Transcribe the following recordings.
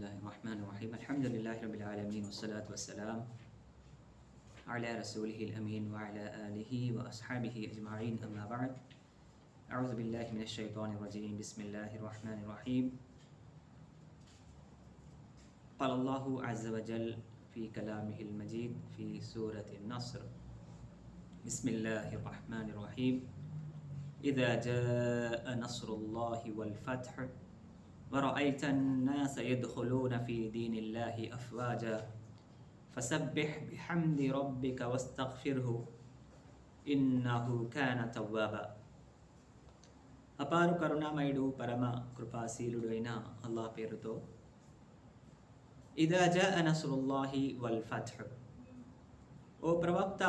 الله الرحمن الرحيم الحمد لله رب العالمين والصلاة والسلام على رسوله الأمين وعلى آله وأصحابه أجمعين أما بعد أعوذ بالله من الشيطان الرجيم بسم الله الرحمن الرحيم قال الله عز وجل في كلامه المجيد في سورة النصر بسم الله الرحمن الرحيم إذا جاء نصر الله والفتح ورأيت الناس يدخلون في دين الله أفواجا فسبح بحمد ربك واستغفره إنه كان توابا అపారు కరుణామయుడు పరమ కృపాశీలుడు అయిన అల్లాహ్ పేరుతో ఇదా జా నసరుల్లాహి వల్ ఫత్ ఓ ప్రవక్త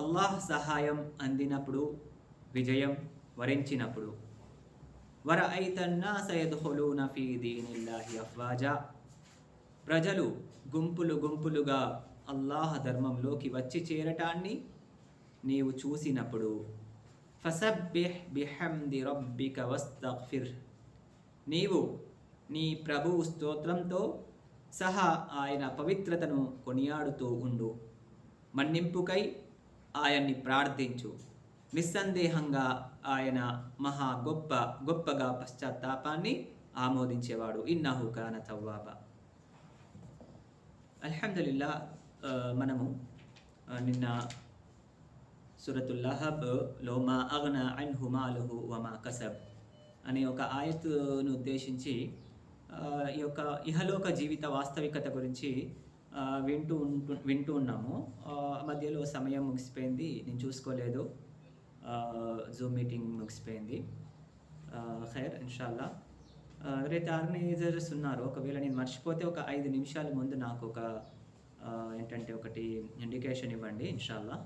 అల్లాహ్ సహాయం అందినప్పుడు విజయం వరించినప్పుడు అఫ్వాజా. ప్రజలు గుంపులు గుంపులుగా అల్లాహ్ ధర్మంలోకి వచ్చి చేరటాన్ని నీవు చూసినప్పుడు ఫసబ్బిహ్ బిహమ్ది రబ్బిక వస్తగ్ఫిర్. నీవు నీ ప్రభువు స్తోత్రంతో సహా ఆయన పవిత్రతను కొనియాడుతూ ఉండు. మన్నింపుకై ఆయన్ని ప్రార్థించు. నిస్సందేహంగా ఆయన మహా గొప్ప గొప్పగా పశ్చాత్తాపాన్ని ఆమోదించేవాడు. ఇన్నహు కాన తవ్వాబ. అల్హమ్దుల్లా మనము ఆ, నిన్న సురతుల్లహబ్లో మా అగ్న అన్ హుమాలుహు వమా కసబ్ అనే ఒక ఆయత్తును ఉద్దేశించి ఈ యొక్క ఇహలోక జీవిత వాస్తవికత గురించి వింటూ ఉంటు వింటూ ఉన్నాము. మధ్యలో సమయం ముగిసిపోయింది. నేను చూసుకోలేదు. జూమ్ మీటింగ్ ముగిసిపోయింది. ఖైర్ ఇన్షాల్లా. రేపు ఆర్గనైజర్స్ ఉన్నారు. ఒకవేళ నేను మర్చిపోతే ఒక ఐదు నిమిషాల ముందు నాకు ఒక ఏంటంటే ఒకటి ఇండికేషన్ ఇవ్వండి ఇన్షాల్లా.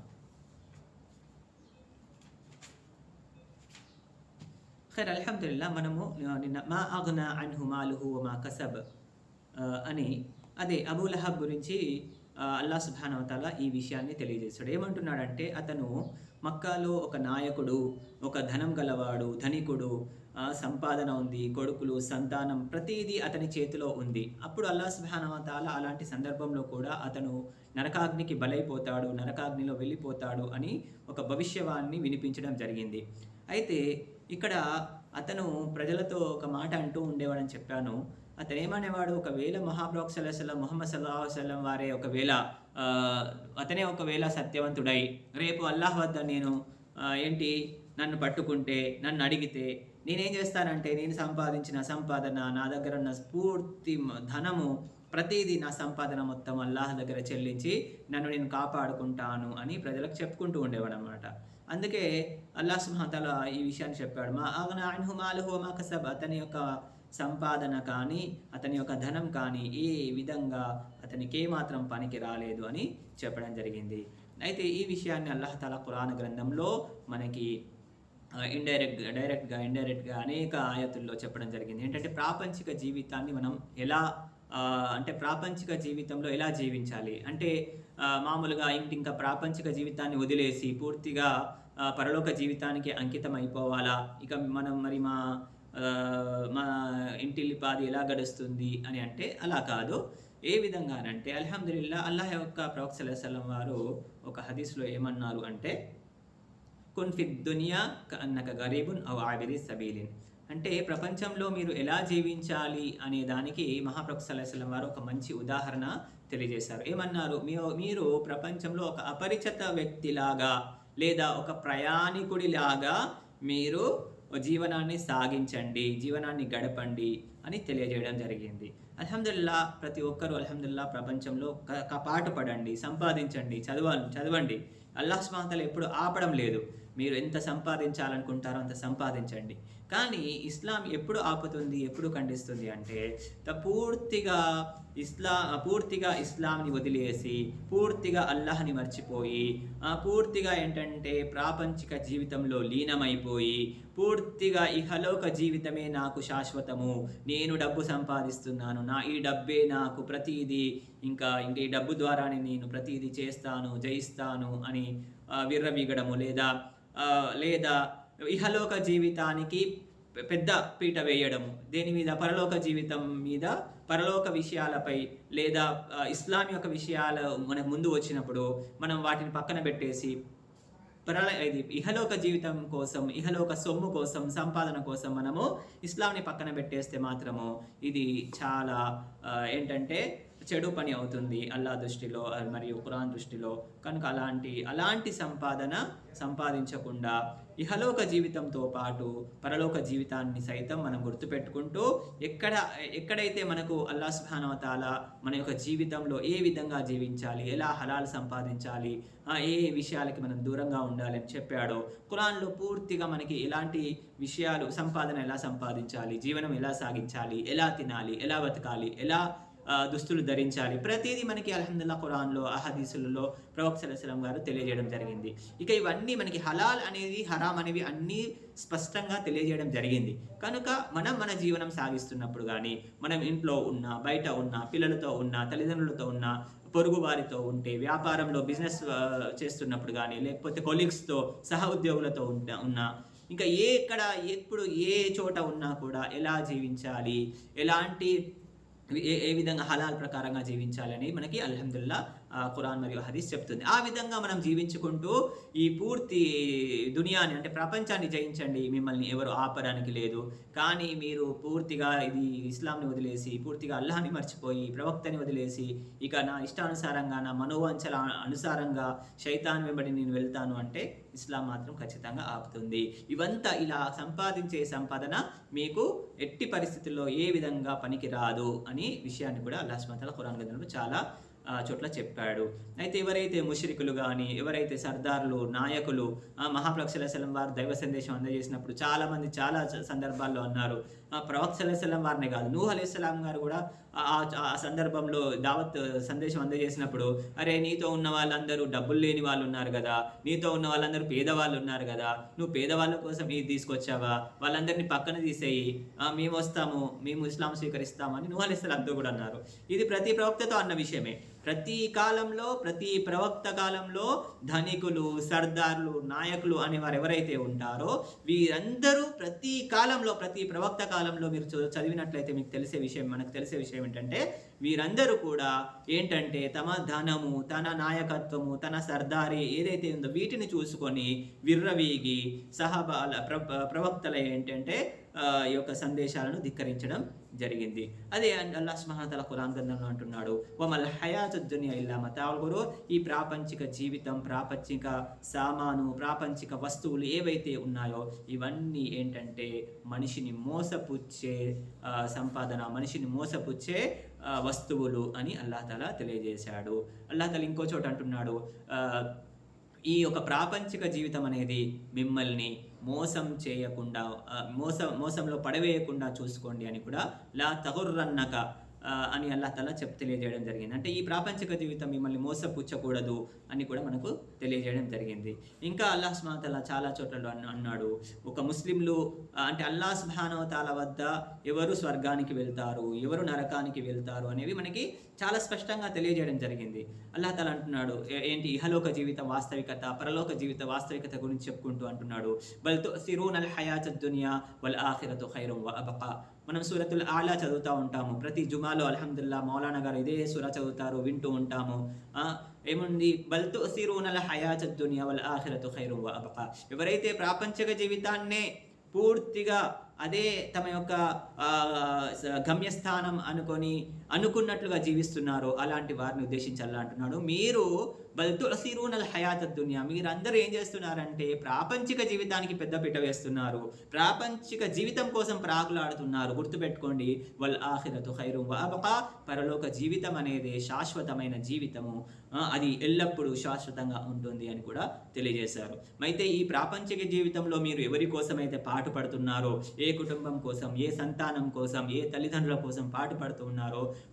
ఖైర్ అల్హమ్దుల్లా మనము నిన్న మా అగ్న అన్హు మాలుహు మా కసబ్ అని అదే అబూ లహబ్ గురించి అల్లా సుభానవతాల ఈ విషయాన్ని తెలియజేశాడు ఏమంటున్నాడంటే అతను మక్కాలో ఒక నాయకుడు ఒక ధనం గలవాడు ధనికుడు సంపాదన ఉంది కొడుకులు సంతానం ప్రతిదీ అతని చేతిలో ఉంది. అప్పుడు అల్లా సుబానవతాల అలాంటి సందర్భంలో కూడా అతను నరకాగ్నికి బలైపోతాడు నరకాగ్నిలో వెళ్ళిపోతాడు అని ఒక భవిష్యవాణ్ణి వినిపించడం జరిగింది. అయితే ఇక్కడ అతను ప్రజలతో ఒక మాట అంటూ ఉండేవాడని చెప్పాను. అతను ఏమనేవాడు ఒకవేళ మహాప్రవక్త సల్లాహం మొహమ్మద్ సల్లాహు వసల్లం వారే ఒకవేళ అతనే ఒకవేళ సత్యవంతుడై రేపు అల్లాహ్ వద్ద నేను ఏంటి నన్ను పట్టుకుంటే నన్ను అడిగితే నేనేం చేస్తానంటే నేను సంపాదించిన సంపాదన నా దగ్గర ఉన్న స్ఫూర్తి ధనము ప్రతిదీ నా సంపాదన మొత్తం అల్లాహ్ దగ్గర చెల్లించి నన్ను నేను కాపాడుకుంటాను అని ప్రజలకు చెప్పుకుంటూ ఉండేవాడు అనమాట అందుకే అల్లాహ్ సుహాతల ఈ విషయాన్ని చెప్పాడు. మా ఆగన అన్హు మాలుహు మా కసబ్. అతని యొక్క సంపాదన కానీ అతని యొక్క ధనం కానీ ఏ విధంగా అతనికి ఏమాత్రం పనికి రాలేదు అని చెప్పడం జరిగింది. అయితే ఈ విషయాన్ని అల్లాహ్ తల పురాణ గ్రంథంలో మనకి ఇండైరెక్ట్ డైరెక్ట్గా ఇండైరెక్ట్గా అనేక ఆయతుల్లో చెప్పడం జరిగింది. ఏంటంటే ప్రాపంచిక జీవితాన్ని మనం ఎలా అంటే ప్రాపంచిక జీవితంలో ఎలా జీవించాలి? అంటే మామూలుగా ఇంకా ప్రాపంచిక జీవితాన్ని వదిలేసి పూర్తిగా పరలోక జీవితానికి అంకితం అయిపోవాలా ఇక మనం మరి మా మా ఇంటిల్లిపాది ఎలా గడుస్తుంది అని అంటే అలా కాదు. ఏ విధంగానంటే అల్హమ్దుల్లా అల్లాహ్ యొక్క ప్రవక్త సల్లల్లాహు వారు ఒక హదీస్లో ఏమన్నారు అంటే కున్ఫిద్ దునియా అన్నక గరీబున్ అవ్ ఆబిరి సబీలిన్. అంటే ప్రపంచంలో మీరు ఎలా జీవించాలి అనే దానికి మహాప్రభు సల్లాహం వారు ఒక మంచి ఉదాహరణ తెలియజేశారు. ఏమన్నారు? మీ- మీరు ప్రపంచంలో ఒక అపరిచిత వ్యక్తిలాగా లేదా ఒక ప్రయాణికుడిలాగా మీరు జీవనాన్ని సాగించండి జీవనాన్ని గడపండి అని తెలియజేయడం జరిగింది. అల్హమ్దుల్లా ప్రతి ఒక్కరూ అల్హమ్దుల్లా ప్రపంచంలో క- క- పాటు పడండి సంపాదించండి చదవ చదవండి. అల్లాహ్ స్మాతలు ఎప్పుడు ఆపడం లేదు. మీరు ఎంత సంపాదించాలనుకుంటారో అంత సంపాదించండి. కానీ ఇస్లాం ఎప్పుడు ఆపుతుంది ఎప్పుడు ఖండిస్తుంది అంటే పూర్తిగా ఇస్లా పూర్తిగా ఇస్లాంని వదిలేసి పూర్తిగా అల్లాహ్ని మర్చిపోయి పూర్తిగా ఏంటంటే ప్రాపంచిక జీవితంలో లీనమైపోయి పూర్తిగా ఇహలోక జీవితమే నాకు శాశ్వతము నేను డబ్బు సంపాదిస్తున్నాను నా ఈ డబ్బే నాకు ప్రతిదీ ఇంకా ఇంకా ఈ డబ్బు ద్వారానే నేను ప్రతిదీ చేస్తాను జయిస్తాను అని విర్రవీగడము లేదా లేదా ఇహలోక జీవితానికి పెద్ద పీట వేయడము. దేని మీద? పరలోక జీవితం మీద పరలోక విషయాలపై లేదా ఇస్లాం యొక్క విషయాలు మనకు ముందు వచ్చినప్పుడు మనం వాటిని పక్కన పెట్టేసి పరల ఇది ఇహలోక జీవితం కోసం ఇహలోక సొమ్ము కోసం సంపాదన కోసం మనము ఇస్లాంని పక్కన పెట్టేస్తే మాత్రము ఇది చాలా ఏంటంటే చెడు పని అవుతుంది అల్లా దృష్టిలో మరియు ఖురాన్ దృష్టిలో. కనుక అలాంటి అలాంటి సంపాదన సంపాదించకుండా ఇహలోక జీవితంతో పాటు పరలోక జీవితాన్ని సైతం మనం గుర్తుపెట్టుకుంటూ ఎక్కడ ఎక్కడైతే మనకు అల్లా సుహానవతాల మన యొక్క జీవితంలో ఏ విధంగా జీవించాలి ఎలా హలాలు సంపాదించాలి ఆ, ఏ ఏ విషయాలకి మనం దూరంగా ఉండాలి అని చెప్పాడో ఖురాన్లో పూర్తిగా మనకి ఎలాంటి విషయాలు సంపాదన ఎలా సంపాదించాలి జీవనం ఎలా సాగించాలి ఎలా తినాలి ఎలా బతకాలి ఎలా దుస్తులు ధరించాలి. ప్రతిదీ మనకి అల్హమ్దుల్లా ఖురాన్లో అహదీసులలో ప్రవక్త సలహం గారు తెలియజేయడం జరిగింది. ఇక ఇవన్నీ మనకి హలాల్ అనేది హరామ్ అనేవి అన్నీ స్పష్టంగా తెలియజేయడం జరిగింది. కనుక మనం మన జీవనం సాగిస్తున్నప్పుడు కానీ మనం ఇంట్లో ఉన్నా బయట ఉన్నా పిల్లలతో ఉన్నా తల్లిదండ్రులతో ఉన్నా పొరుగు వారితో ఉంటే వ్యాపారంలో బిజినెస్ చేస్తున్నప్పుడు కానీ లేకపోతే కొలీగ్స్తో సహ ఉద్యోగులతో ఉన్నా ఇంకా ఏ ఎక్కడ ఎప్పుడు ఏ చోట ఉన్నా కూడా ఎలా జీవించాలి ఎలాంటి ఏ ఏ విధంగా హలాల్ ప్రకారంగా జీవించాలని మనకి అల్హమ్దుల్లా ఖురాన్ మరియు హదీస్ చెప్తుంది. ఆ విధంగా మనం జీవించుకుంటూ ఈ పూర్తి దునియాని అంటే ప్రపంచాన్ని జయించండి. మిమ్మల్ని ఎవరు ఆపడానికి లేదు. కానీ మీరు పూర్తిగా ఇది ఇస్లాంని వదిలేసి పూర్తిగా అల్లాహని మర్చిపోయి ప్రవక్తని వదిలేసి ఇక నా ఇష్టానుసారంగా నా మనోవంచల అనుసారంగా శైతాన్ వెంబడి నేను వెళ్తాను అంటే ఇస్లాం మాత్రం ఖచ్చితంగా ఆపుతుంది. ఇవంతా ఇలా సంపాదించే సంపాదన మీకు ఎట్టి పరిస్థితుల్లో ఏ విధంగా పనికి రాదు అని విషయాన్ని కూడా అల్లాహ్ సుబ్హానహు ఖురాన్ గ్రంథంలో చాలా చోట్ల చెప్పాడు. అయితే ఎవరైతే ముషరికులు కానీ ఎవరైతే సర్దార్లు నాయకులు ఆ, వారు దైవ సందేశం అందజేసినప్పుడు చాలామంది చాలా సందర్భాల్లో అన్నారు. ఆ, ప్రవక్త సలం వారినే కాదు నూహ్ అలీస్లాం గారు కూడా ఆ- సందర్భంలో దావత్ సందేశం అందజేసినప్పుడు అరే నీతో ఉన్న వాళ్ళందరూ డబ్బులు లేని వాళ్ళు ఉన్నారు కదా నీతో ఉన్న వాళ్ళందరూ పేదవాళ్ళు ఉన్నారు కదా నువ్వు పేదవాళ్ళ కోసం ఇది తీసుకొచ్చావా? వాళ్ళందరినీ పక్కన తీసేయి మేము వస్తాము మేము ఇస్లాం స్వీకరిస్తామని నువ్వు అలీస్లాంతో కూడా అన్నారు. ఇది ప్రతి ప్రవక్తతో అన్న విషయమే. ప్రతి కాలంలో ప్రతి ప్రవక్త కాలంలో ధనికులు సర్దార్లు నాయకులు అనేవారు ఎవరైతే ఉంటారో వీరందరూ ప్రతి కాలంలో ప్రతి ప్రవక్త కాలంలో మీరు చదివినట్లయితే మీకు తెలిసే విషయం మనకు తెలిసే విషయం ఏంటంటే వీరందరూ కూడా ఏంటంటే తమ ధనము తన నాయకత్వము తన సర్దారి ఏదైతే ఉందో వీటిని చూసుకొని విర్రవీగి సహబాల ప్ర ప్రవక్తల ఏంటంటే ఈ యొక్క సందేశాలను ధిక్కరించడం జరిగింది. అదే అల్లా సుబ్హానహు ఖురాన్ గ్రంథంలో అంటున్నాడు వమల్ హయాతు దునియా ఇల్లా మతాల్ గురు ఈ ప్రాపంచిక జీవితం ప్రాపంచిక సామాను ప్రాపంచిక వస్తువులు ఏవైతే ఉన్నాయో ఇవన్నీ ఏంటంటే మనిషిని మోసపుచ్చే సంపాదన మనిషిని మోసపుచ్చే వస్తువులు అని అల్లాహ్ తెలియజేశాడు. అల్లాహ్ ఇంకో చోట అంటున్నాడు ఈ యొక్క ప్రాపంచిక జీవితం అనేది మిమ్మల్ని మోసం చేయకుండా మోసం మోసంలో పడవేయకుండా చూసుకోండి అని కూడా లా తగుర్రన్నక అని అల్లా తల చెప్ తెలియజేయడం జరిగింది. అంటే ఈ ప్రాపంచిక జీవితం మిమ్మల్ని మోసపుచ్చకూడదు అని కూడా మనకు తెలియజేయడం జరిగింది. ఇంకా అల్లాహ్ సుబ్హానహు చాలా చోట్ల అన్నాడు. ఒక ముస్లింలు అంటే అల్లా సుబ్హానవతాల వద్ద ఎవరు స్వర్గానికి వెళ్తారు ఎవరు నరకానికి వెళ్తారు అనేవి మనకి చాలా స్పష్టంగా తెలియజేయడం జరిగింది. అల్లా తల అంటున్నాడు ఏంటి ఇహలోక జీవిత వాస్తవికత పరలోక జీవిత వాస్తవికత గురించి చెప్పుకుంటూ అంటున్నాడు. బల్ సిరూన్ అల్ హయాత్ దునియా వల్ ఆఖిరతు ఖైరం వ మనం సూరతుల్ ఆలా చదువుతూ ఉంటాము. ప్రతి జుమాలో అల్హమ్దుల్లా మౌలానా గారు ఇదే సూర చదువుతారు వింటూ ఉంటాము. ఏముంది? బల్తు సిరూనల హయాత్ దునియా వల్ ఆఖిరతు ఖైరు వ అబకా. ఎవరైతే ప్రాపంచిక జీవితాన్నే పూర్తిగా అదే తమ యొక్క గమ్యస్థానం అనుకొని అనుకున్నట్లుగా జీవిస్తున్నారో అలాంటి వారిని ఉద్దేశించి అలా అంటున్నాడు. మీరు బల్తుల హయాత దునియా మీరందరూ ఏం చేస్తున్నారంటే ప్రాపంచిక జీవితానికి పెద్దపీట వేస్తున్నారు. ప్రాపంచిక జీవితం కోసం ప్రాగులాడుతున్నారు. గుర్తుపెట్టుకోండి వల్ ఆఖిరతు ఖైరు వ పరలోక జీవితం అనేది శాశ్వతమైన జీవితము. అది ఎల్లప్పుడూ శాశ్వతంగా ఉంటుంది అని కూడా తెలియజేశారు. అయితే ఈ ప్రాపంచిక జీవితంలో మీరు ఎవరి కోసమైతే పాటు పడుతున్నారో ఏ కుటుంబం కోసం ఏ సంతానం కోసం ఏ తల్లిదండ్రుల కోసం పాటు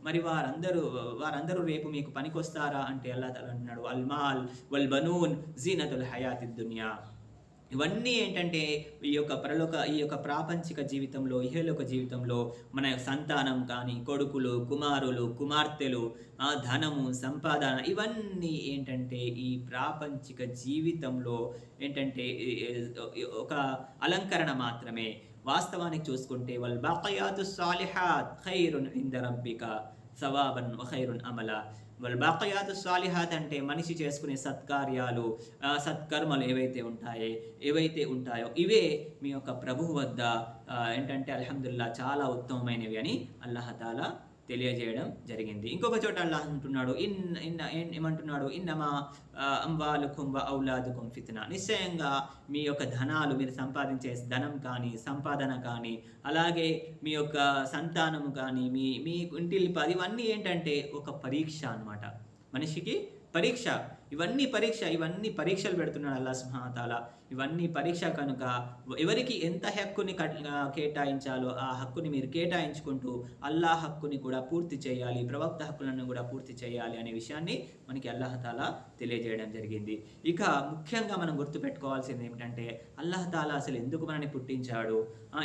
మరి వారందరూ వారందరూ రేపు మీకు పనికొస్తారా అంటే అల్లా తల అంటున్నాడు అల్మాల్ వల్ బనూన్ జీనతుల్ హయాతి దునియా. ఇవన్నీ ఏంటంటే ఈ యొక్క పరలోక ఈ యొక్క ప్రాపంచిక జీవితంలో ఇహలోక జీవితంలో మన సంతానం కానీ కొడుకులు కుమారులు కుమార్తెలు ధనము సంపాదన ఇవన్నీ ఏంటంటే ఈ ప్రాపంచిక జీవితంలో ఏంటంటే ఒక అలంకరణ మాత్రమే. వాస్తవానికి చూసుకుంటే వల్ బాకయాతు సాలిహాత్ ఖైరున్ ఇంద రబ్బిక సవాబన్ ఖైరున్ అమల. వల్ బాకయాతు సాలిహాత్ అంటే మనిషి చేసుకునే సత్కార్యాలు సత్కర్మలు ఏవైతే ఉంటాయో ఏవైతే ఉంటాయో ఇవే మీ యొక్క ప్రభువు వద్ద ఏంటంటే అల్హమ్దుల్లా చాలా ఉత్తమమైనవి అని అల్లాహతాలా తెలియజేయడం జరిగింది. ఇంకొక చోట అల్లాహ్ అంటున్నాడు ఇన్ ఇన్న ఏమంటున్నాడు? ఇన్నమా అంబాలు కుంభ ఔలాదు ఔలాదుకుం ఫిత్న. నిశ్చయంగా మీ యొక్క ధనాలు మీరు సంపాదించే ధనం కానీ సంపాదన కానీ అలాగే మీ యొక్క సంతానము కానీ మీ మీ ఇంటిల్లి పది ఇవన్నీ ఏంటంటే ఒక పరీక్ష అన్నమాట. మనిషికి పరీక్ష. ఇవన్నీ పరీక్ష ఇవన్నీ పరీక్షలు పెడుతున్నాడు అల్లా సుహాతాల ఇవన్నీ పరీక్ష కనుక ఎవరికి ఎంత హక్కుని కేటాయించాలో ఆ హక్కుని మీరు కేటాయించుకుంటూ అల్లా హక్కుని కూడా పూర్తి చేయాలి ప్రవక్త హక్కులను కూడా పూర్తి చేయాలి అనే విషయాన్ని మనకి అల్లాహతాల తెలియజేయడం జరిగింది. ఇక ముఖ్యంగా మనం గుర్తుపెట్టుకోవాల్సింది ఏమిటంటే అల్లాహతాల అసలు ఎందుకు మనని పుట్టించాడు?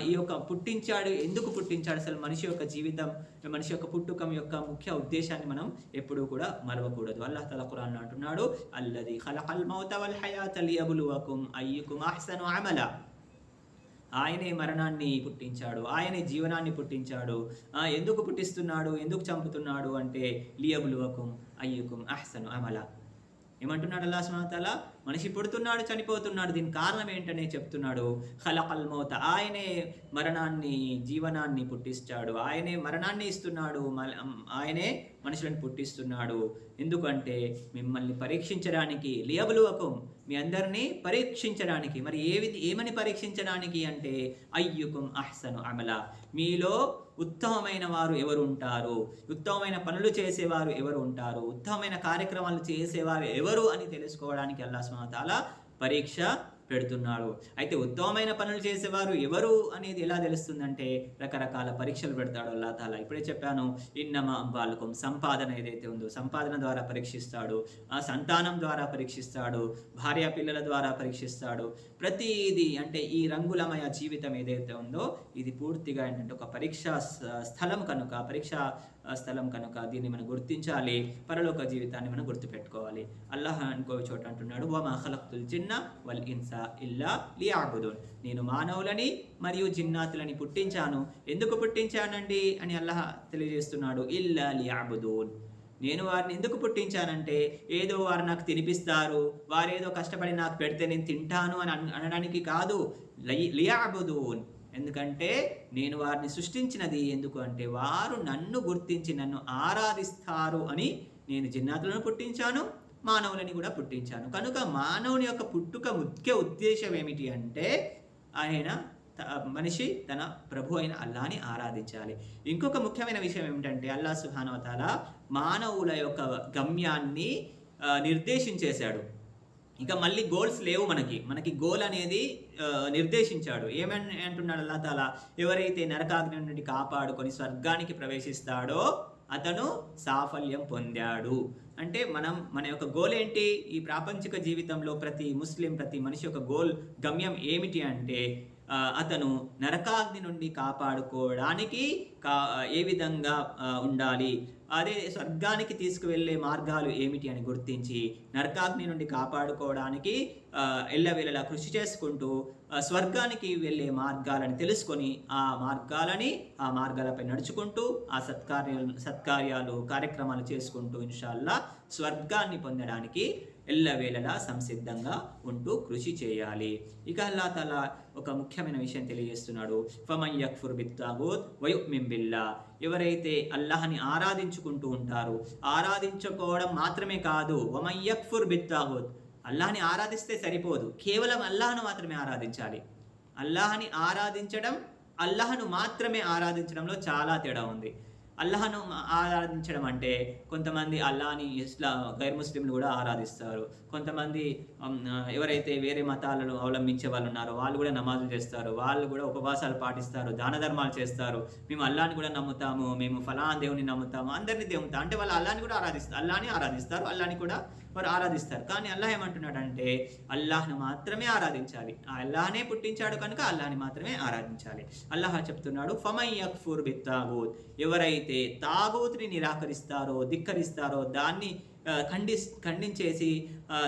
ఈ యొక్క పుట్టించాడు ఎందుకు పుట్టించాడు? అసలు మనిషి యొక్క జీవితం మనిషి యొక్క పుట్టుకం యొక్క ముఖ్య ఉద్దేశాన్ని మనం ఎప్పుడూ కూడా మరవకూడదు. అల్లాహ్ తల ఖురాన్ అంటున్నాడు అల్లది ఖలఖల్ మౌత వల్ హయాత లియబ్లువకుం అయ్యుకుం అహ్సను అమల. ఆయనే మరణాన్ని పుట్టించాడు ఆయనే జీవనాన్ని పుట్టించాడు. ఎందుకు పుట్టిస్తున్నాడు? ఎందుకు చంపుతున్నాడు? అంటే లియబులువకుం అయ్యుకుం అహ్సను అమల. ఏమంటున్నాడు అల్లా సుమాతల మనిషి పుడుతున్నాడు చనిపోతున్నాడు దీని కారణం ఏంటనే చెప్తున్నాడు. హలకల్ మౌత. ఆయనే మరణాన్ని జీవనాన్ని పుట్టిస్తాడు. ఆయనే మరణాన్ని ఇస్తున్నాడు. ఆయనే మనుషులను పుట్టిస్తున్నాడు. ఎందుకంటే మిమ్మల్ని పరీక్షించడానికి లియబులువకం మీ అందరినీ పరీక్షించడానికి. మరి ఏ విధి ఏమని పరీక్షించడానికి అంటే అయ్యుకుం అహ్సను అమల. మీలో ఉత్తమమైన వారు ఎవరు ఉంటారు? ఉత్తమమైన పనులు చేసేవారు ఎవరు ఉంటారు? ఉత్తమమైన కార్యక్రమాలు చేసేవారు ఎవరు అని తెలుసుకోవడానికి అల్లా స్మతాల పరీక్ష పెడుతున్నాడు. అయితే ఉత్తమమైన పనులు చేసేవారు ఎవరు అనేది ఎలా తెలుస్తుందంటే రకరకాల పరీక్షలు పెడతాడు అల్లా తాలా ఇప్పుడే చెప్పాను ఇన్నమా అంబాలకం సంపాదన ఏదైతే ఉందో సంపాదన ద్వారా పరీక్షిస్తాడు ఆ సంతానం ద్వారా పరీక్షిస్తాడు భార్యా పిల్లల ద్వారా పరీక్షిస్తాడు. ప్రతిదీ అంటే ఈ రంగులమయ జీవితం ఏదైతే ఉందో ఇది పూర్తిగా ఏంటంటే ఒక పరీక్షా స్థలం కనుక పరీక్షా స్థలం కనుక దీన్ని మనం గుర్తించాలి పరలోక జీవితాన్ని మనం గుర్తుపెట్టుకోవాలి. అల్లాహ్ అనుకో చోట అంటున్నాడు వమా ఖలక్తుల్ జిన్న వల్ ఇన్సా ఇల్లా లియాబుదున్. నేను మానవులని మరియు జిన్నాతులని పుట్టించాను. ఎందుకు పుట్టించానండి? అని అల్లాహ్ తెలియజేస్తున్నాడు ఇల్లా లియాబుదూన్. నేను వారిని ఎందుకు పుట్టించానంటే ఏదో వారు నాకు తినిపిస్తారు వారేదో కష్టపడి నాకు పెడితే నేను తింటాను అని అనడానికి కాదు. లియాబుదూన్. ఎందుకంటే నేను వారిని సృష్టించినది ఎందుకు అంటే వారు నన్ను గుర్తించి నన్ను ఆరాధిస్తారు అని నేను జిన్నాతులను పుట్టించాను మానవులని కూడా పుట్టించాను. కనుక మానవుని యొక్క పుట్టుక ముఖ్య ఉద్దేశం ఏమిటి అంటే ఆయన మనిషి తన ప్రభు అయిన అల్లాని ఆరాధించాలి. ఇంకొక ముఖ్యమైన విషయం ఏమిటంటే అల్లా సుహానవతాల మానవుల యొక్క గమ్యాన్ని నిర్దేశించేశాడు. ఇక మళ్ళీ గోల్స్ లేవు మనకి. మనకి గోల్ అనేది నిర్దేశించాడు. ఏమని అంటున్నాడు అల్లా తాలా ఎవరైతే నరకాగ్ని నుండి కాపాడుకొని స్వర్గానికి ప్రవేశిస్తాడో అతను సాఫల్యం పొందాడు. అంటే మనం మన యొక్క గోల్ ఏంటి? ఈ ప్రాపంచిక జీవితంలో ప్రతి ముస్లిం ప్రతి మనిషి యొక్క గోల్ గమ్యం ఏమిటి అంటే అతను నరకాగ్ని నుండి కాపాడుకోవడానికి కా ఏ విధంగా ఉండాలి? అదే స్వర్గానికి తీసుకువెళ్ళే మార్గాలు ఏమిటి అని గుర్తించి నరకాగ్ని నుండి కాపాడుకోవడానికి ఎల్లవేళలా కృషి చేసుకుంటూ స్వర్గానికి వెళ్ళే మార్గాలని తెలుసుకొని ఆ మార్గాలని ఆ మార్గాలపై నడుచుకుంటూ ఆ సత్కార్యాలు సత్కార్యాలు కార్యక్రమాలు చేసుకుంటూ ఇన్షాల్లా స్వర్గాన్ని పొందడానికి ఎల్లవేళలా సంసిద్ధంగా ఉంటూ కృషి చేయాలి. ఇక అల్లా తల ఒక ముఖ్యమైన విషయం తెలియజేస్తున్నాడు. ఫమన్ యక్ఫుర్ బిత్తాగూత్ వయుమిన్ ఎవరైతే అల్లాహని ఆరాధించుకుంటూ ఉంటారో ఆరాధించుకోవడం మాత్రమే కాదు వమన్ యక్ఫుర్ బిత్తాగూత్. అల్లాహని ఆరాధిస్తే సరిపోదు. కేవలం అల్లాహను మాత్రమే ఆరాధించాలి. అల్లాహని ఆరాధించడం అల్లాహను మాత్రమే ఆరాధించడంలో చాలా తేడా ఉంది. అల్లాహను ఆరాధించడం అంటే కొంతమంది అల్లాని ఇస్లా గైర్ ముస్లింలు కూడా ఆరాధిస్తారు. కొంతమంది ఎవరైతే వేరే మతాలను అవలంబించే వాళ్ళు ఉన్నారో వాళ్ళు కూడా నమాజులు చేస్తారు. వాళ్ళు కూడా ఉపవాసాలు పాటిస్తారు దాన ధర్మాలు చేస్తారు. మేము అల్లాని కూడా నమ్ముతాము మేము ఫలాన్ దేవుని నమ్ముతాము అందరినీ దేవుతాము అంటే వాళ్ళు అల్లాని కూడా ఆరాధిస్తారు అల్లాని ఆరాధిస్తారు అల్లాని కూడా వారు ఆరాధిస్తారు. కానీ అల్లాహ్ ఏమంటున్నాడంటే అల్లాహ్ను మాత్రమే ఆరాధించాలి. ఆ అల్లాహనే పుట్టించాడు కనుక అల్లాహ్ని మాత్రమే ఆరాధించాలి. అల్లాహ్ చెప్తున్నాడు ఫమై యక్ఫుర్ బి తాగూత్ ఎవరైతే తాగూత్ని నిరాకరిస్తారో ధిక్కరిస్తారో దాన్ని ఖండి ఖండించేసి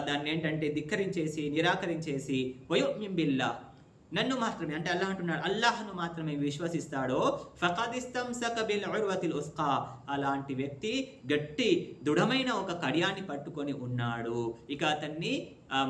దాన్ని ఏంటంటే ధిక్కరించేసి నిరాకరించేసి వయో బిల్లా నన్ను మాత్రమే అంటే అల్లాహ్ అంటున్నాడు అల్లాహ్ను మాత్రమే విశ్వసిస్తాడో ఫకదిస్తం సకబిల్ ఉర్వతిల్ ఉస్కా. అలాంటి వ్యక్తి గట్టి దృఢమైన ఒక కడియాన్ని పట్టుకొని ఉన్నాడు. ఇక అతన్ని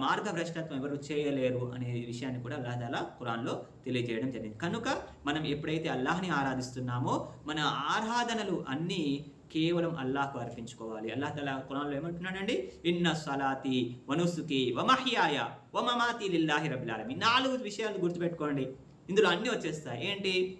మార్గభ్రష్టత్వం ఎవరు చేయలేరు అనే విషయాన్ని కూడా అల్లాహ్ తాలా ఖురాన్లో తెలియజేయడం జరిగింది. కనుక మనం ఎప్పుడైతే అల్లాహ్ని ఆరాధిస్తున్నామో మన ఆరాధనలు అన్నీ కేవలం అల్లాహ్కు అర్పించుకోవాలి. అల్లాహ్ తల కురాన్లో ఏమంటున్నాడండి? ఇన్న సలాతి వనుసుకి వమహ్యాయ వమమాతి లిల్లాహి రబిలాలమి నాలుగు విషయాలు గుర్తుపెట్టుకోండి. ఇందులో అన్నీ వచ్చేస్తాయి. ఏంటి?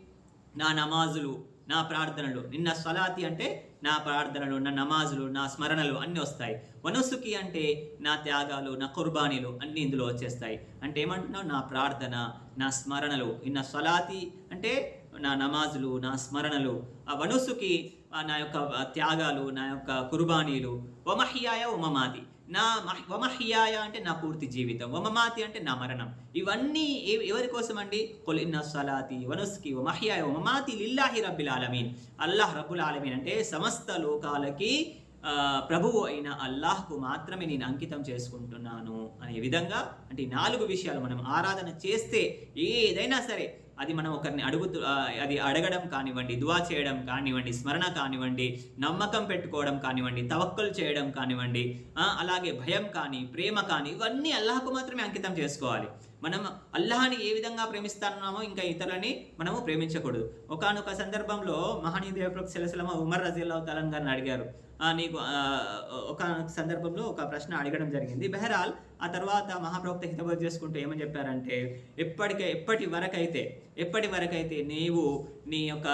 నా నమాజులు నా ప్రార్థనలు. నిన్న సలాతి అంటే నా ప్రార్థనలు నా నమాజులు నా స్మరణలు అన్నీ వస్తాయి. వనసుకి అంటే నా త్యాగాలు నా కుర్బానీలు అన్నీ ఇందులో వచ్చేస్తాయి. అంటే ఏమంటున్నావు? నా ప్రార్థన నా స్మరణలు. నిన్న సలాతి అంటే నా నమాజులు నా స్మరణలు ఆ వనుసుకి నా యొక్క త్యాగాలు నా యొక్క కుర్బానీలు. వమహ్యాయ ఉమమాది నా వమహ్యాయ అంటే నా పూర్తి జీవితం. వమమాతి అంటే నా మరణం. ఇవన్నీ ఎవరి కోసం అండి కొలిన్న సలాతి వనుస్కి వమహ్యాయ వమమాతి లిల్లాహి రబ్బిల్ ఆలమీన్. అల్లాహ్ రబ్బుల్ ఆలమీన్ అంటే సమస్త లోకాలకి ప్రభువు అయిన అల్లాహ్కు మాత్రమే నేను అంకితం చేసుకుంటున్నాను అనే విధంగా అంటే నాలుగు విషయాలు మనం ఆరాధన చేస్తే ఏదైనా సరే అది మనం ఒకరిని అడుగుతూ అది అడగడం కానివ్వండి దువా చేయడం కానివ్వండి స్మరణ కానివ్వండి నమ్మకం పెట్టుకోవడం కానివ్వండి తవక్కలు చేయడం కానివ్వండి అలాగే భయం కానీ ప్రేమ కానీ ఇవన్నీ అల్లాహకు మాత్రమే అంకితం చేసుకోవాలి. మనం అల్లాహని ఏ విధంగా ప్రేమిస్తున్నామో ఇంకా ఇతరులని మనము ప్రేమించకూడదు. ఒకనొక సందర్భంలో మహనీయ దేవప్రభు సెలసలమ ఉమర్ రజీల్లా తలన్ గారిని అడిగారు. నీకు ఒక సందర్భంలో ఒక ప్రశ్న అడగడం జరిగింది. బెహరాల్ ఆ తర్వాత మహాప్రవక్త హితబోధ చేసుకుంటూ ఏమని చెప్పారంటే ఎప్పటికే ఎప్పటి వరకైతే ఎప్పటి వరకైతే నీవు నీ యొక్క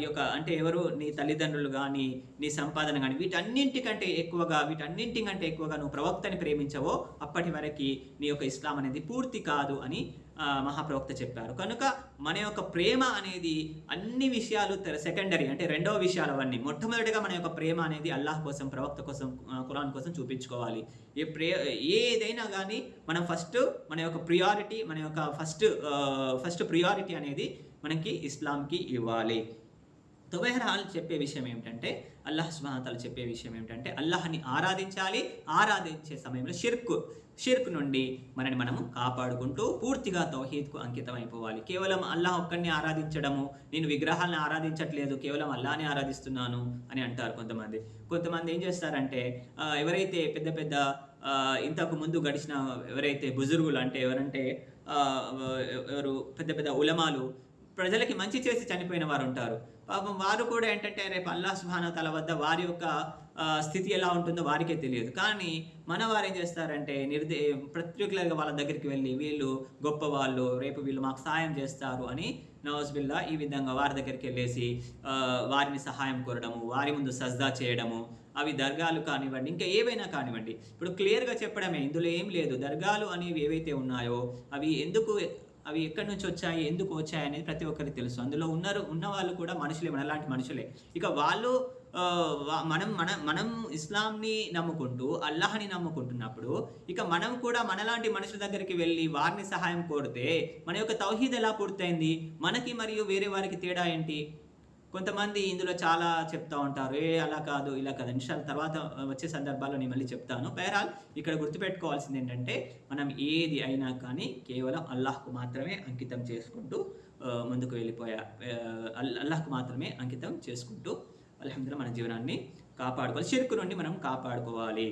ఈ యొక్క అంటే ఎవరు? నీ తల్లిదండ్రులు కానీ నీ సంపాదన కానీ వీటన్నింటికంటే ఎక్కువగా వీటన్నింటికంటే ఎక్కువగా నువ్వు ప్రవక్తని ప్రేమించవో అప్పటి వరకు నీ యొక్క ఇస్లాం అనేది పూర్తి కాదు అని మహాప్రవక్త చెప్పారు. కనుక మన యొక్క ప్రేమ అనేది అన్ని విషయాలు సెకండరీ అంటే రెండవ విషయాలు అవన్నీ మొట్టమొదటిగా మన యొక్క ప్రేమ అనేది అల్లాహ్ కోసం ప్రవక్త కోసం కురాన్ కోసం చూపించుకోవాలి. ఏ ప్రే ఏదైనా కానీ మనం ఫస్ట్ మన యొక్క ప్రియారిటీ మన యొక్క ఫస్ట్ ఫస్ట్ ప్రియారిటీ అనేది మనకి ఇస్లాంకి ఇవ్వాలి. తుబెహరాల్ చెప్పే విషయం ఏమిటంటే అల్లాహ్ సుహాతలు చెప్పే విషయం ఏమిటంటే అల్లాహ్ని ఆరాధించాలి. ఆరాధించే సమయంలో షిర్క్ షిర్క్ నుండి మనని మనము కాపాడుకుంటూ పూర్తిగా తౌహీద్కు అంకితం అయిపోవాలి. కేవలం అల్లాహ్ ఒక్కడిని ఆరాధించడము నేను విగ్రహాలను ఆరాధించట్లేదు కేవలం అల్లాహని ఆరాధిస్తున్నాను అని అంటారు కొంతమంది. కొంతమంది ఏం చేస్తారంటే ఎవరైతే పెద్ద పెద్ద ఇంతకు ముందు గడిచిన ఎవరైతే బుజుర్గులు అంటే ఎవరంటే ఎవరు పెద్ద పెద్ద ఉలమాలు ప్రజలకి మంచి చేసి చనిపోయిన వారు ఉంటారు. పాపం వారు కూడా ఏంటంటే రేపు అల్లా సుహాన తల వద్ద వారి యొక్క స్థితి ఎలా ఉంటుందో వారికే తెలియదు. కానీ మన వారు ఏం చేస్తారంటే నిర్దే పర్టికులర్గా వాళ్ళ దగ్గరికి వెళ్ళి వీళ్ళు గొప్ప వాళ్ళు రేపు వీళ్ళు మాకు సహాయం చేస్తారు అని నవాజ్ బిల్లా ఈ విధంగా వారి దగ్గరికి వెళ్ళేసి వారిని సహాయం కోరడము వారి ముందు సజ్దా చేయడము అవి దర్గాలు కానివ్వండి ఇంకా ఏవైనా కానివ్వండి. ఇప్పుడు క్లియర్గా చెప్పడమే ఇందులో ఏం లేదు. దర్గాలు అనేవి ఏవైతే ఉన్నాయో అవి ఎందుకు అవి ఎక్కడి నుంచి వచ్చాయి ఎందుకు వచ్చాయి అనేది ప్రతి ఒక్కరికి తెలుసు. అందులో ఉన్నారు ఉన్న వాళ్ళు కూడా మనుషులే మనలాంటి మనుషులే. ఇక వాళ్ళు మనం మన మనం ఇస్లాంని నమ్ముకుంటూ అల్లాహని నమ్ముకుంటున్నప్పుడు ఇక మనం కూడా మనలాంటి మనుషుల దగ్గరికి వెళ్ళి వారిని సహాయం కోరితే మన యొక్క తౌహీద్ ఎలా పూర్తయింది? మనకి మరియు వేరే వారికి తేడా ఏంటి? కొంతమంది ఇందులో చాలా చెప్తా ఉంటారు ఏ అలా కాదు ఇలా కాదు. నిమిషాల తర్వాత వచ్చే సందర్భాల్లో నేను మళ్ళీ చెప్తాను. పేరాల్ ఇక్కడ గుర్తుపెట్టుకోవాల్సింది ఏంటంటే మనం ఏది అయినా కానీ కేవలం అల్లాహ్కు మాత్రమే అంకితం చేసుకుంటూ ముందుకు వెళ్ళిపోయా అల్లాహ్కు మాత్రమే అంకితం చేసుకుంటూ అల్హమ్దుల్లా మన జీవనాన్ని కాపాడుకోవాలి. చిరుకు నుండి మనం కాపాడుకోవాలి.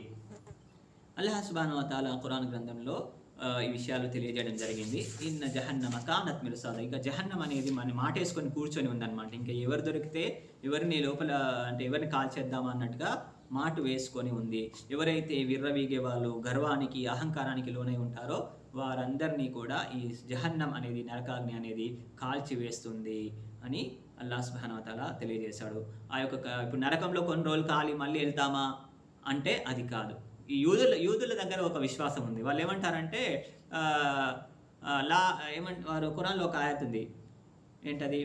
అల్లాహ్ సుబాను తాలా ఖురాన్ గ్రంథంలో ఈ విషయాలు తెలియజేయడం జరిగింది. ఇన్న జహన్నమ కానత్ మిరుసాద. ఇంకా జహన్నం అనేది మన మాటేసుకొని కూర్చొని ఉందన్నమాట. ఇంకా ఎవరు దొరికితే ఎవరిని లోపల అంటే ఎవరిని కాల్చేద్దామా అన్నట్టుగా మాట వేసుకొని ఉంది. ఎవరైతే విర్రవీగే వాళ్ళు గర్వానికి అహంకారానికి లోనై ఉంటారో వారందరినీ కూడా ఈ జహన్నం అనేది నరకాగ్ని అనేది కాల్చి వేస్తుంది అని అల్లా సుబానవతల తెలియజేశాడు. ఆ యొక్క ఇప్పుడు నరకంలో కొన్ని రోజులు కాలి మళ్ళీ వెళ్తామా? అంటే అది కాదు. ఈ యూదుల యూదుల దగ్గర ఒక విశ్వాసం ఉంది. వాళ్ళు ఏమంటారంటే లా ఏమంట వారు కురాన్లో ఒక ఆయత్ ఉంది. ఏంటది?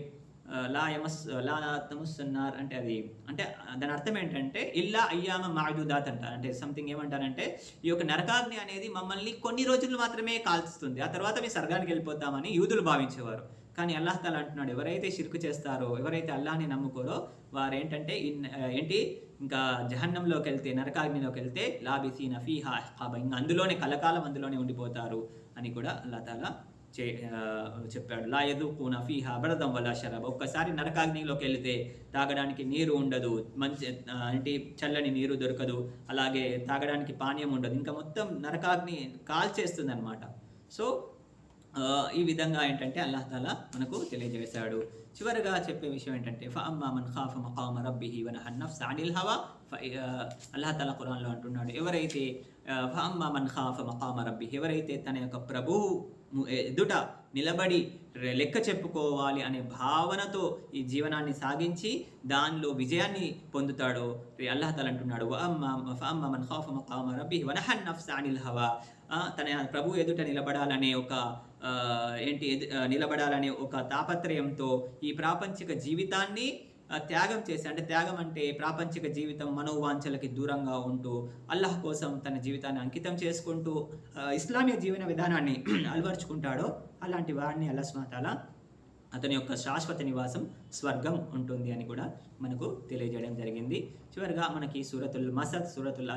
లా యమస్ లా తమస్సున్నార్ అంటే అది. అంటే దాని అర్థం ఏంటంటే ఇల్లా అయ్యామ మాయుదాత్ అంటారు అంటే సంథింగ్ ఏమంటారంటే ఈ యొక్క నరకాగ్ని అనేది మమ్మల్ని కొన్ని రోజులు మాత్రమే కాల్చుతుంది. ఆ తర్వాత మీ స్వర్గానికి వెళ్ళిపోతామని యూదులు భావించేవారు. కానీ అల్లాహ్ తల అంటున్నాడు ఎవరైతే షిర్కు చేస్తారో ఎవరైతే అల్లాహని నమ్ముకోరో వారు ఏంటంటే ఏంటి? ఇంకా జహన్నంలోకి వెళ్తే నరకాగ్నిలోకి వెళ్తే లాబిసీన ఫీహా ఇంకా అందులోనే కలకాలం అందులోనే ఉండిపోతారు అని కూడా అల్లా తాలా చే చెప్పాడు. లా యదుకున ఫీహా బరదం వల్ల షరబ్. ఒక్కసారి నరకాగ్నిలోకి వెళితే తాగడానికి నీరు ఉండదు మంచి అంటే చల్లని నీరు దొరకదు అలాగే తాగడానికి పానీయం ఉండదు. ఇంకా మొత్తం నరకాగ్ని కాల్చేస్తుంది అనమాట సో ఈ విధంగా ఏంటంటే అల్లాహతాలా మనకు తెలియజేశాడు. చివరిగా చెప్పే విషయం ఏంటంటే ఫ ఖాఫ మకామ రబ్బిహి వన హన్నఫ్ సానిల్ హవా ఫ అల్లాహ్ తల ఖురాన్లో అంటున్నాడు ఎవరైతే ఆ, మన్ ఖాఫ మకామ రబ్బిహి ఎవరైతే తన యొక్క ప్రభువు ము- ఎదుట నిలబడి లెక్క చెప్పుకోవాలి అనే భావనతో ఈ జీవనాన్ని సాగించి దానిలో విజయాన్ని పొందుతాడో రే అల్లాహ్ అంటున్నాడు "వ అమ్మా ఫ మన్ ఖాఫ మకామ రబ్బిహి వన సానిల్ హవా తన ప్రభు ఎదుట నిలబడాలనే ఒక ఏంటి ఎదు- నిలబడాలనే ఒక తాపత్రయంతో ఈ ప్రాపంచిక జీవితాన్ని త్యాగం చేసి అంటే త్యాగం అంటే ప్రాపంచిక జీవితం మనోవాంఛలకి దూరంగా ఉంటూ అల్లాహ్ కోసం తన జీవితాన్ని అంకితం చేసుకుంటూ ఇస్లామిక జీవన విధానాన్ని అలవర్చుకుంటాడో అలాంటి వాడిని అల్లస్మాతాల అతని యొక్క శాశ్వత నివాసం స్వర్గం ఉంటుంది అని కూడా మనకు తెలియజేయడం జరిగింది. చివరిగా మనకి సూరతుల్ మసద్ సూరతుల్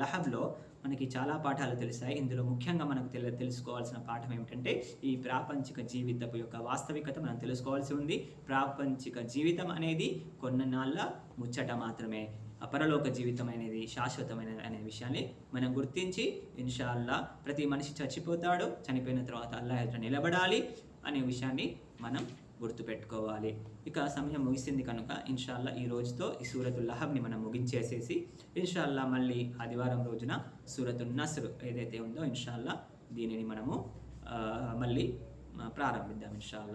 లహబ్లో మనకి చాలా పాఠాలు తెలుస్తాయి ఇందులో ముఖ్యంగా మనకు తెలి తెలుసుకోవాల్సిన పాఠం ఏమిటంటే ఈ ప్రాపంచిక జీవితపు యొక్క వాస్తవికత మనం తెలుసుకోవాల్సి ఉంది. ప్రాపంచిక జీవితం అనేది కొన్ని నాళ్ళ ముచ్చట మాత్రమే. అపరలోక జీవితం అనేది శాశ్వతమైన అనే విషయాన్ని మనం గుర్తించి ఇన్షాల్లా ప్రతి మనిషి చచ్చిపోతాడు చనిపోయిన తర్వాత అల్లా ఎదుట నిలబడాలి అనే విషయాన్ని మనం గుర్తుపెట్టుకోవాలి. ఇక సమయం ముగిసింది కనుక ఇన్షాల్లా ఈ రోజుతో ఈ సూరతుల్ లహబ్ని మనం ముగించేసేసి ఇన్షాల్లా మళ్ళీ ఆదివారం రోజున సూరతుల్ నస్ర్ ఏదైతే ఉందో ఇన్షాల్లా దీనిని మనము మళ్ళీ ప్రారంభిద్దాం ఇన్షాల్లా.